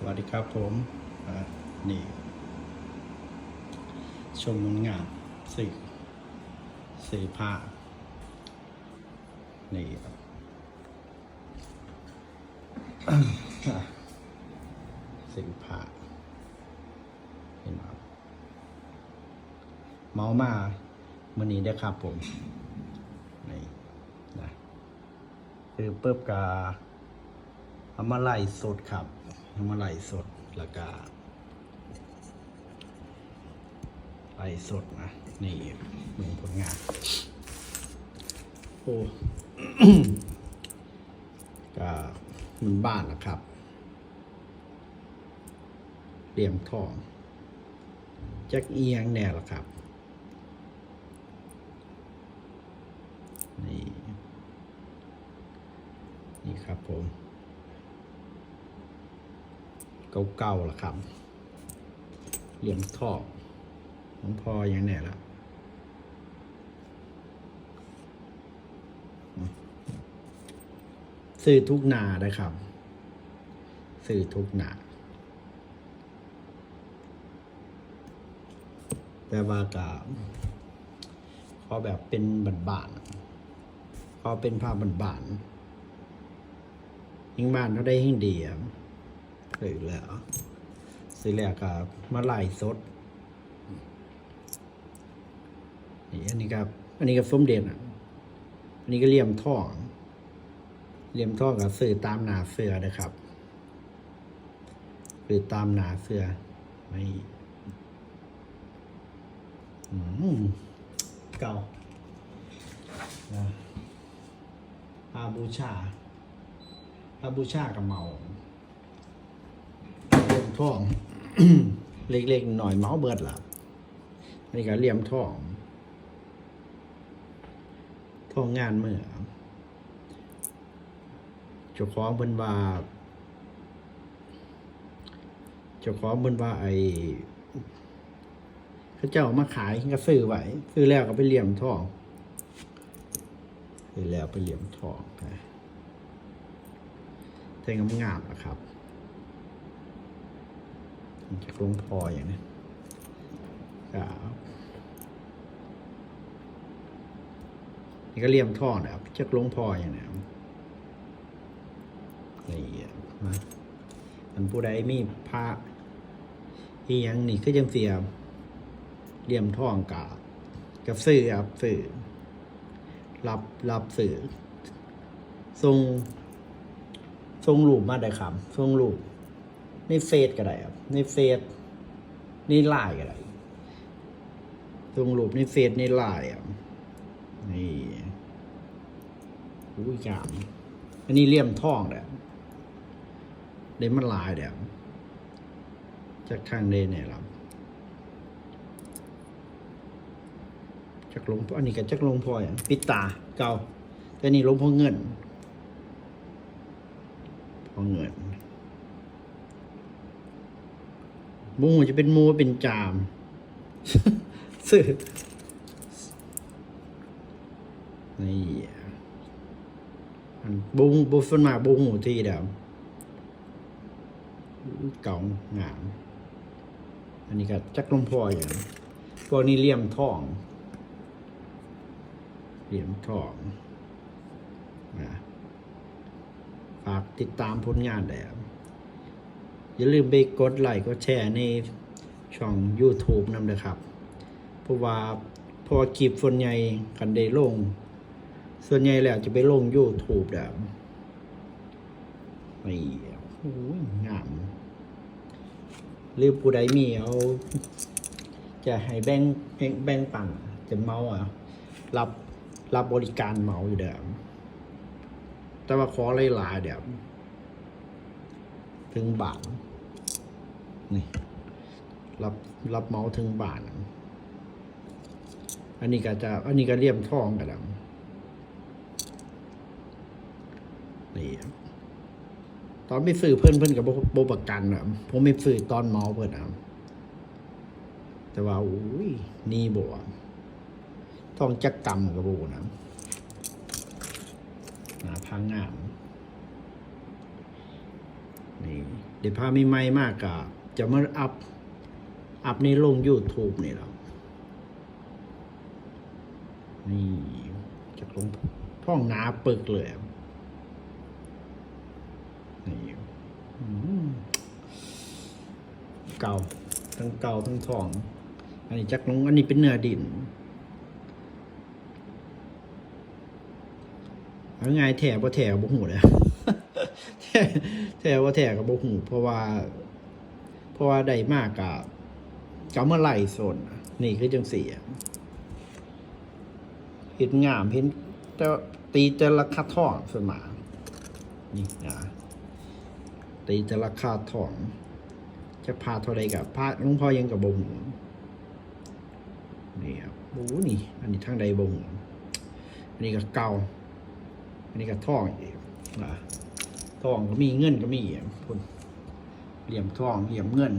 สวัสดีครับผมนี่ ชมงานงานสี่สี่ผ้านี่ครับอะสี่ผ้าเห็นไหมเมามามื่อนี้ได้ครับผมนี่นะคือเปุ๊บกาเอามาไล่สดครับ เอามาไล่สดล้วก็ไล่สดนะ นี่ดูผลงาน โอ้ก็มันบ้านนะครับเตรียมทองจักเอียงแน่ละครับ นี่ นี่ครับผม เก่าๆล่ะครับ เหลี่ยมท่อของพออย่างแน่ละซื้อทุกนาได้ครับซื้อทุกนาแต่ว่ากาขอแบบเป็นบานๆขอเป็นภาพบานยิ่งบ้านเขาได้ยิ่งดีอะ หรือแล้วสิแล้วก็มาไล่สดนี่อันนี้ครับ อันนี้ก็ส้มเด่นอะ อันนี้ก็เหลี่ยมท่องเหลี่ยมท่องกับสื่อตามหนาเสือนะครับคือตามหนาเสือไม่เก่าอาบูชาอาบูชากับเมา ทอง เล็กๆหน่อยเมาส์เบิดล่ะนี่ก็เหลี่ยมทองทองงานเมื่อเจ้าของเพิ่นว่าเจ้าของเพิ่นว่าไอ้เขาเจ้ามาขายก็ซื้อไว้ซื้อแล้วก็ไปเหลี่ยมทองซื้อแล้วไปเหลี่ยมทองไปแต่งามๆนะครับ จากหลวงพออย่างนี้ครับนี่ก็เลี่ยมท่อนะครับจากลวงพออย่างนี้นี่นะอันผู้ใดมีพระอียังนี่ก็ยังเสียเลี่ยมท่องกับกับสื่อครับสื่อรับรับสื่อทรงทรงรูปมาได้ครับทรงรูป ในเฟซก็ได้ครับ ในเฟซในไลน์ก็ได้ลงรูปในเฟซในไลน์อะนี่อุ้ยงามอันนี้เลี่ยมท่องเด้อเดมันลายเด้อจากทางเดนเนี่ยครับจากลงพออันนี้ก็จากลงพ่อยปิดตาเก่าแต่นี่ลงพอเงินพอเงิน บุ้งจะเป็นหมูเป็นจามสื่อนี่อันบุ้งบุฟนมาบุ้งหูที่เดียวเก่างามอันนี้ก็จักลงพออย่างพวกนี้เลี่ยมทองเหลี่ยมทองนะฝากติดตามผลงานแด้ว อย่าลืมไปกดไลค์กดแชร์ในช่อง YouTube นำเลยครับ เพราะว่าพอคลิปส่วนใหญ่กันได้ลง ส่วนใหญ่แล้วจะไปลง YouTube แบบนี่โอ้ยงามหรือผู้ใดมีเอาจะให้แบ่งแบ่งแบ่งปันจะเมาอะ รับรับบริการเมาอยู่เดิมแต่ว่าขอหลายเดี๋ยวถึงบาท นี่ รับรับเมาส์ถึงบาทอันนี้ก็จะอันนี้ก็เลี่ยมทองกันแล้วนี่ครับตอนไม่ซื้อเพื่อนเพื่อนกับโบประกันอะผมไม่ซื้อตอนเมาเพื่อนอะแต่ว่าอุ้ยนี่บวทองจักกรรมกับโบนะหนาพังงามนี่เดี๋ยวพาไมีไม่มากกะ จะมาอัพ อัพในลง YouTube นี่หละนี่จากลงพ่องหนาปึกเลยนี่เก่า ทั้งเก่าทั้งทอง อันนี้จักลงอันนี้เป็นเนื้อดินเอาไงายแถบ่แถบ่หูเลยแถแถบ่แถกับบ่หูเพราะว่า เพราะว่าได้มากกับเขาเมื่อไหร่สนนี่คือจังสี่ะเห็นงามเห็นแต่ตีแต่ราคาทองสวนมานี่นะตีแต่ราคาทอง จะพาเท่าไรกับพาหลุงพ่อยังกับบงนี่ครับโอ้นี่ อันนี้ทางใดบงอันนี้ก็เก่าอันนี้ก็ทองอีกนะทองก็มีเงินก็มีอะคุณ เหลี่ยมทองเหลี่ยมเงิน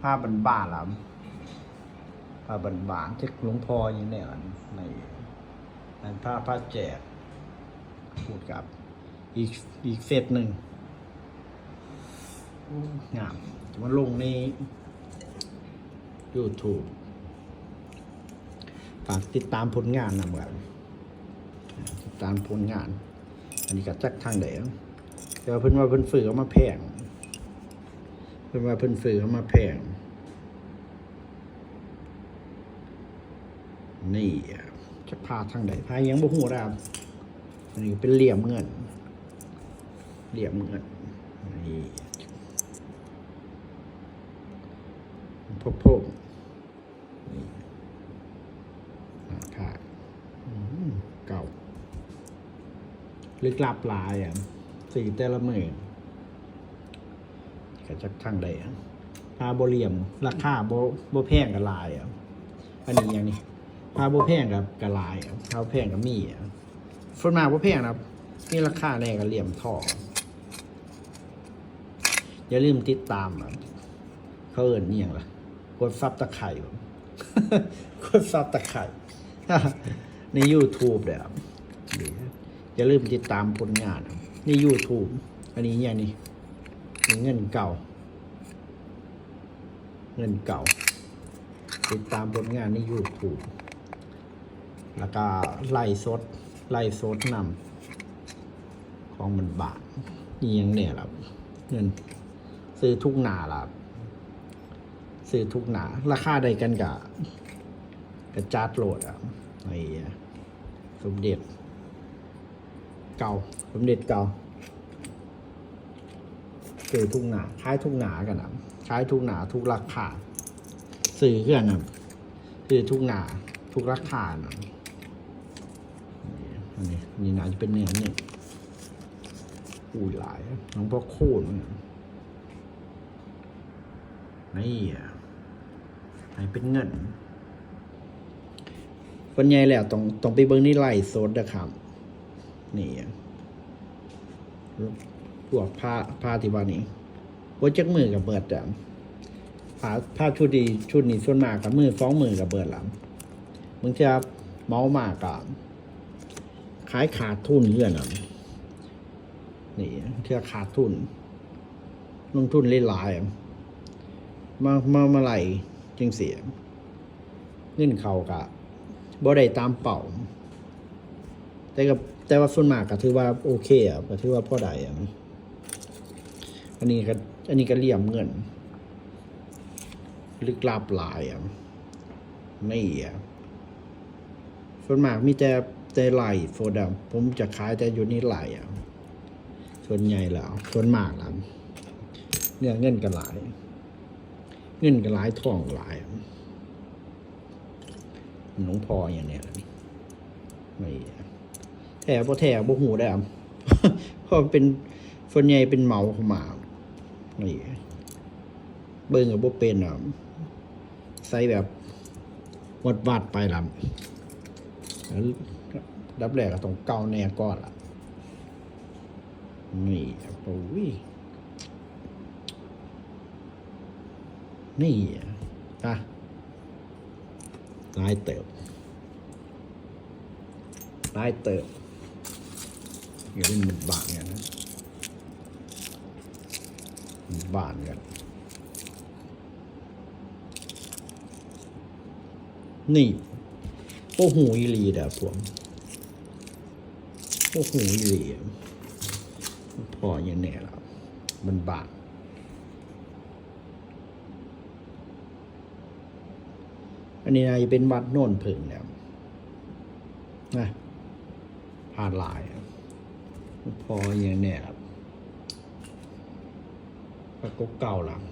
ผ้าบันบานล่ะผ้าบันบานที่หลวงพ่ออย่างนี้อันในอันผ้าผ้าแจกพูดกับ อีกอีกเซตหนึ่งงามจะมาลงใน YouTube ฝากติดตามผลงานนะเหมือนติดตามผลงาน อันนี้ก็จักทางไหนแต่ว่าเพิ่นว่าเพิ่นฝือเอามาแพง พิ่นว่าเพิ่นซื้อเขามาแพงนี่จะพาทางไหนพายังบ่ฮู้ครับนนี้เป็นเหลี่ยมเงิน เหลี่ยมเงินนี่พบพบนี่หน้าผาเก่าลึกลับหลายอะสีแต่ละมือ ก็จักทางใดอะพาโบเหลี่ยม ราคาโบโบแพงกับลายอะอันนี้อย่างนี้พาโบแพงกับกับลายอะพาโบแพงกับมีอะส่วนมาโบแพงนะครับมีราคาแน่กับเหลี่ยมทองอย่าลืมติดตามอะเขาเอินนี่ยังล่ะกดซับตะไคร่กดซับตะไคร่ใน YouTube เด้อครับอย่าลืมติดตามผลงานใน YouTube อันนี้อย่างนี้ เงินเก่า เงินเก่า ติดตามผลงานใน YouTube แล้วก็ไล่สดไล่สดนำของมันบาทนี่ยังเนี่ยครับเงินซื้อทุกหนาครับซื้อทุกหนา ราคาใดกันกับกระจาดโหลดอะไอ้สมเด็จเก่า สมเด็จเก่า ซื้อทุกหนาขายทุกหนากันนะขายทุกหนาทุกราคาซื้อเพื่อนนะซื้อทุกหนาทุกราคานะนี่อันนี้นี่นาจะเป็นเนื้อนี่อุ้ยหลายน้องพ่อโค่นมันน่ะนี่อะให้เป็นเงินคนใหญ่แล้วต้องต้องไปเบิ้งนี่ไล่โซดนะครับนี่อะ พวกผ้าผ้าที่ว่านี้ว่าจักมือกับเบิดอะผ้าผ้าชุดดีชุดนี้ส่วนมากกับมือฟ้องมือกับเบิดหลังมึงจะเมามากกับขายขาดทุนเรื่อนอะนี่เทือขาดทุน ลงทุนหลายมามามาไหลจึงเสียเงินเขากะบ่ได้ตามเป่า แต่กับแต่ว่าส่วนมากก็ถือว่าโอเคอะก็ถือว่าพอได้อะ อันนี้ก็อันนี้ก็เหลี่ยมเงิน ลึกลับลายอะไม่อะส่วนมากมีแต่แต่ไหลโฟดมผมจะขายแต่อยู่นี่ไหลอะส่วนใหญ่แล้ว ส่วนมากแล้วเนี่ยเงินก็หลาย เงินก็หลายท่องหลายอะหลวงพ่ออย่างเนี้ยไม่อะแถบ่แถบ่หูได้อะเพราะเป็นส่วนใหญ่เป็นเมาขมา นี่ เบิ่งกับบ่เป็นอะใส่แบบวัดวัดไปลำแล้วดับแรกก็ต้องเกาแน่ก่อนล่ะ นี่โอ้ยนี่อะลายเติบลายเติบอย่าเป็นหมุดบางอย่างนะ บ้านกันนี่ โอ้โหอีลีเด้อผมโอ้โหอีลีพออย่างเนี้ยแล้วมันบางอันนี้นายเป็นวัดโน่นเพึ่งแล้วนะผ่านหลาย พออย่างเนี้ยครับ แล้วก็เก่าหลัง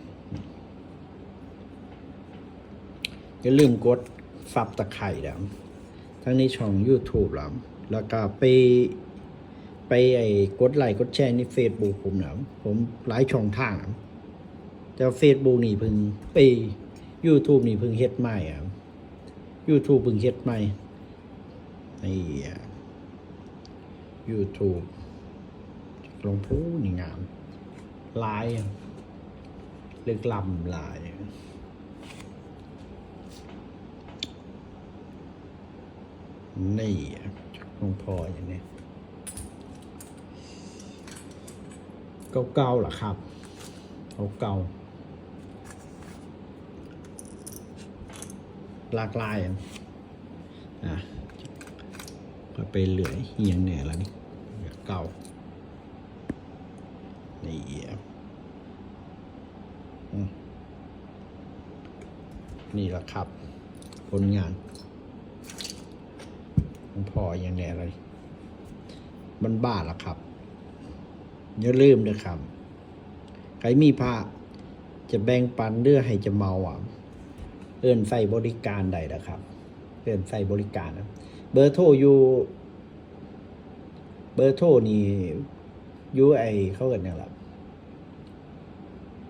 อย่าลืมกดซับตะไคร่แล้วทั้งในช่อง YouTube แล้วแล้วก็ไปไปไอ้กดไลค์กดแชร์ใน Facebook ผมนะผมหลายช่องทางนะแต่ Facebook นี่เพิ่งไป YouTube นี่เพิ่งเฮ็ดใหม่อะ YouTube เพิ่งเฮ็ดใหม่ไอ้อ่ YouTube ลงพูนี่งามหลายอะ เลือกลำหลายนี่อะหลวงพ่ออย่างนี้เก่าๆหรอครับเก่าๆหลากหลายอะอะก็ไปเหลือเฮียงแหน่แล้วนี่เก่านี่อะอืม นี่แหละครับ ผลงานหลวงพ่ออย่างแน่เลยมันบ้าละครับอย่าลืมนะครับ ใครมีพระจะแบ่งปันเรื่องให้จะเมาอะ เอินใส่บริการใดนะครับ เอินใส่บริการนะเบอร์โทรอยู่ เบอร์โทรนี่อยู่ไอเขาเกิดเนี่ยแหละ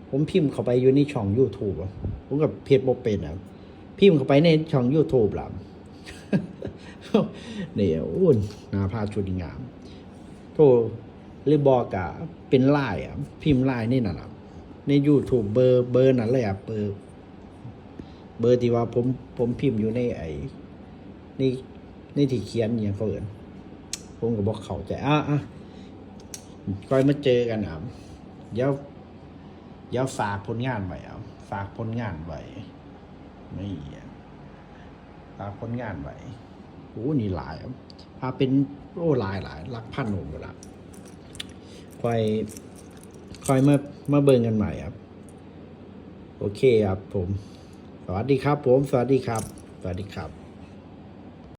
ผมพิมพ์เข้าไปอยู่ในช่อง YouTube อะ ผมกับเพจโบเป็นอะพิมพ์เข้าไปในช่อง YouTube ล่ะนี่ยอุ่นหนาพาชุดงาม โทรหรือบอกอะเป็นไลน์อะ พิมพ์ไลน์นี่น่ะนะใน YouTube เบอร์เบอร์นั่นเลยอะเบอร์เบอร์ที่ว่าผมผมพิมพ์อยู่ในไอ้นี่นี่ที่เขียนอย่างเขาเอินผมก็บอกเขาใจอะอะก้อยมาเจอกันอะเดี๋ยวเดี๋ยวฝากผลงานไว้อะ ฝากผลงานไว้ไม่อะฝากผลงานไว้โอ้นี่หลายพาเป็นโอ้หลายหลายรักพันหนุ่มละคอยคอยมามาเบิ่งกันใหม่ครับ โอเคครับผม สวัสดีครับผม สวัสดีครับ สวัสดีครับ